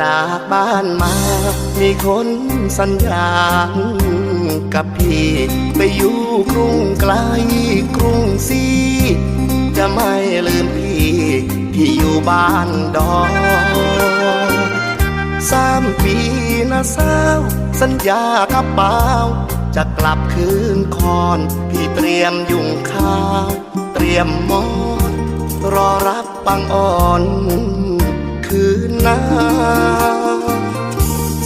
จากบ้านมา มีคนสัญญากับพี่ ไปอยู่กรุงไกลกรุงศรีจะไม่ลืมพี่ ที่อยู่บ้านดอนสามปีนะสาวสัญญากับเปล่าจะกลับคืนคอน พี่เตรียมยุงข้าว เตรียมมอนรอรับปังอ่อน คืนน้า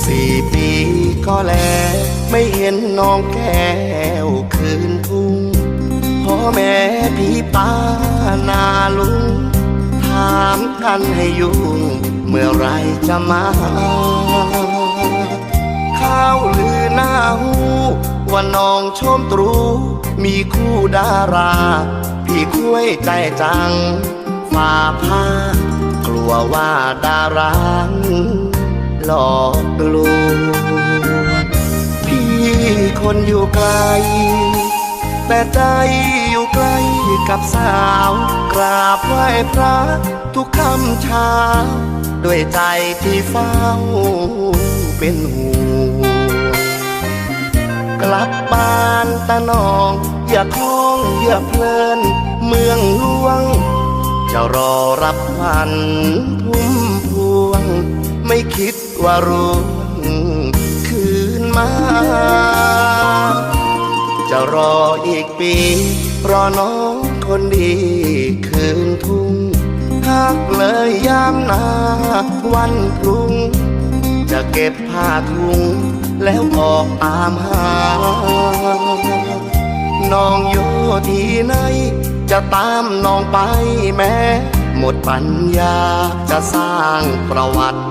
สี่ปีก็แล้วไม่เห็นน้องแก้วคืนทุ่งพ่อแม่พี่ป้านาลุง ถามกันให้ยุ่ง เมื่อไรจะมาข้าวลือหน้าหูว่าน้องชมตรู มีคู่ดารา พี่คุ้ยใจจังฝ่าผ้า วว่าดาราหลอกลวงพี่คนอยู่ไกล แต่ใจอยู่ใกล้กับสาวกราบไหว้พระทุกคำเช้า ด้วยใจที่เฝ้าเป็นห่วงกลับบ้านตะนอง อย่าคล้องอย่าเพลิน จะรอรับวันพุ่มพวง ไม่คิดว่ารุ่งคืนมา จะรออีกปี รอน้องคนดีคืนทุ่งหักเลยยามนาวันพรุ่ง จะเก็บผ้าถุง แล้วออกตามหา น้องอยู่ ที่ไหน จะตามน้องไปแม้ หมดปัญญาจะสร้างประวัติ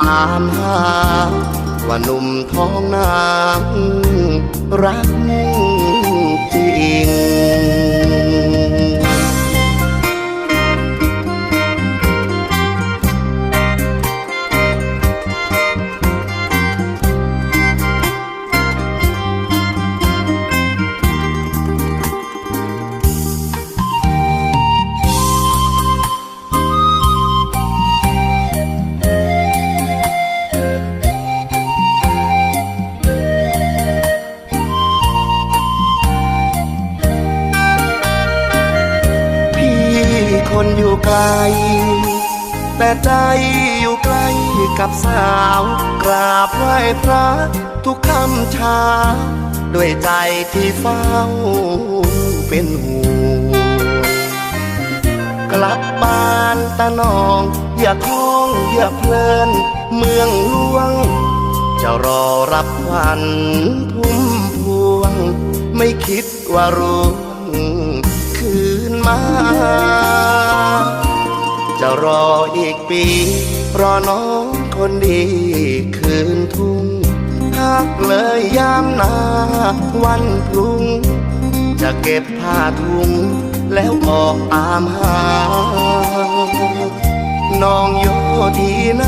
ตามหา ว่าหนุ่มท้องนางรัก คนอยู่ไกล แต่ใจอยู่ใกล้กับสาว กราบไหว้พระทุกคำเช้า ด้วยใจที่เฝ้าเป็นห่วงกลับบ้านตะนอง อย่าคล้องอย่าเพลิน เมืองหลวง จะรอรับวันพุ่มพวง ไม่คิดว่ารุ่งคืนมา รออีกปี รอน้องคนดีคืนทุ่งหักเลยยามนาวันพรุ่ง จะเก็บผ้าถุงแล้วออกตามหา น้องอยู่ที่ไหน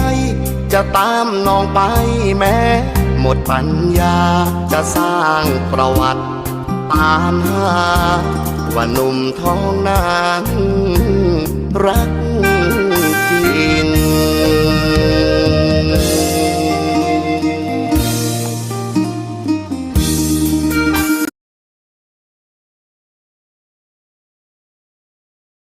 จะตามน้องไปแม้หมดปัญญาจะสร้างประวัติ ตามหา ว่าหนุ่มท้องนางรัก